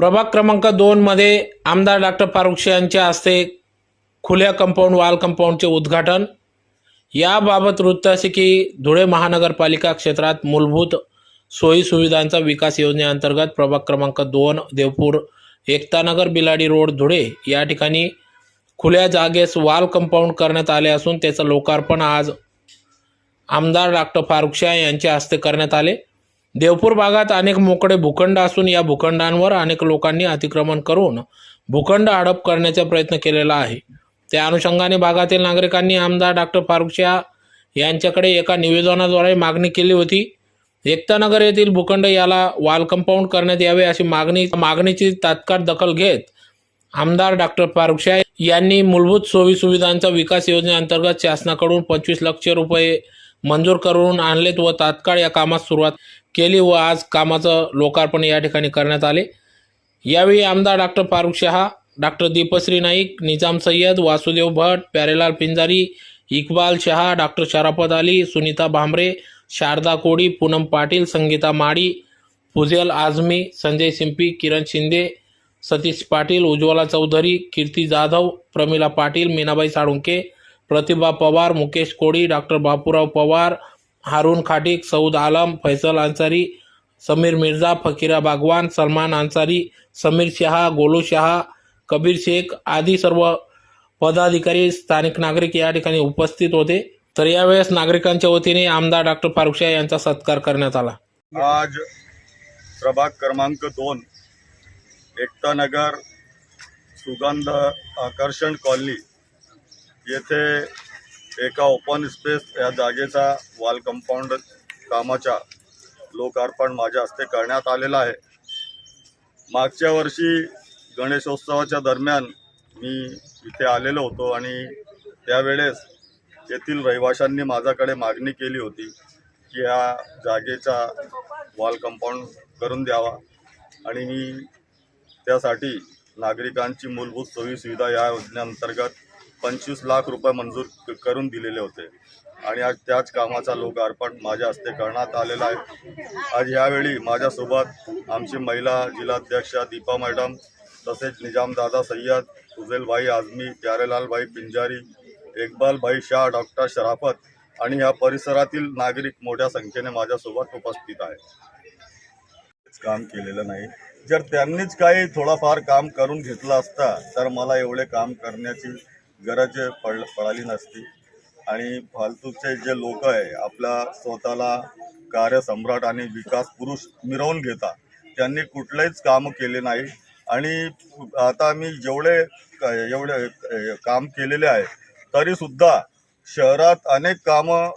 प्रभाग क्रमांक दोनमध्ये आमदार डॉक्टर फारुख यांच्या हस्ते खुल्या कंपाऊंड वाल कंपाऊंडचे उद्घाटन. याबाबत वृत्त असे की धुळे महानगरपालिका क्षेत्रात मूलभूत सोयी सुविधांचा विकास योजनेअंतर्गत प्रभाग क्रमांक दोन देवपूर एकतानगर बिलाडी रोड धुळे या ठिकाणी खुल्या जागेस वाल कंपाऊंड करण्यात आले असून त्याचं लोकार्पण आज आमदार डॉक्टर फारुख शाह यांच्या हस्ते करण्यात आले. देवपूर भागात अनेक मोकळे भूखंड असून या भूखंडांवर अनेक लोकांनी अतिक्रमण करून भूखंड हडप करण्याचा प्रयत्न केलेला आहे. त्या अनुषंगाने भागातील नागरिकांनी आमदार डॉक्टर फारुख शाह यांच्याकडे एका निवेदनाद्वारे मागणी केली होती. एकतानगर येथील भूखंड याला वाल कंपाऊंड करण्यात यावे अशी मागणी मागणीची तात्काळ दखल घेत आमदार डॉक्टर फारुख शाह यांनी मूलभूत सोयी सुविधांचा विकास योजनेअंतर्गत शासनाकडून पंचवीस लक्ष रुपये मंजूर करून आणलेत व तात्काळ या कामास सुरुवात केली व आज कामाचं लोकार्पण या ठिकाणी करण्यात आले. यावेळी आमदार doctor Farooq Shah doctor Deepshree Naik Nizam Sayyed Vasudev Bhat Pyarelal Pinjari Iqbal Shah doctor Sharafat Ali Sunita Bhambare Sharda कोडी पूनम पाटील संगीता माडी फुजेल आझमी संजय सिंपी किरण शिंदे सतीश पाटील उज्ज्वला चौधरी कीर्ती जाधव प्रमिला पाटील मीनाबाई साळुंके प्रतिभा पवार मुकेश कोडी डॉक्टर बापूराव पवार हारून खाटिक सऊद आलम फैसल अन्सारी समीर मिर्झा फकीरा बागवान सलमान अन्सारी समीर शहा गोलू शहा कबीर शेख आदी सर्व पदाधिकारी स्थानिक नागरिक या ठिकाणी उपस्थित होते. तर यावेळेस नागरिकांच्या वतीने आमदार डॉक्टर फारुख शाह यांचा सत्कार करण्यात आला. आज प्रभाग क्रमांक दोन एकता नगर सुगंध आकर्षण कॉलनी येथे एका ओपन स्पेस या जागेचा वॉल कंपाऊंड कामाच्या लोकार्पण माझ्या हस्ते करण्यात आलेला आहे. मागच्या वर्षी गणेशोत्सवाच्या दरम्यान मी इथे आलेलो होतो आणि त्यावेळेस येथील रहिवाशांनी माझ्याकडे मागणी केली होती की या जागेचा वॉल कंपाऊंड करून द्यावा आणि मी त्यासाठी नागरिकांची मूलभूत सोयी सुविधा या योजनेअंतर्गत पंचवीस लाख रुपये मंजूर करून दिलेले होते. आणि आज त्याच कामाचा लोकार्पण माझ्या हस्ते करण्यात आलेला आहे. आज यावेळी माझ्यासोबत आमची महिला जिल्हाध्यक्षा दीपा मॅडम तसेच निजामदादा सय्यद फुजेलभाई आझमी प्यारेलालभाई पिंजारी इकबालभाई शाह डॉक्टर शराफत आणि या परिसरातील नागरिक मोठ्या संख्येने माझ्यासोबत उपस्थित आहे काम केलेलं नाही. जर त्यांनीच काही थोडाफार काम करून घेतलं असता तर मला एवढे काम करण्याची गरज पड पडाली नसती. आणि फालतूचे जे लोक आहे आपला स्वतःला कार्यसम्राट आणि विकास पुरुष मिरवून घेतात त्यांनी कुठलेच काम केले नाही. आणि आता मी जेवढे एवढे काम केलेले आहे तरीसुद्धा शहरात अनेक कामं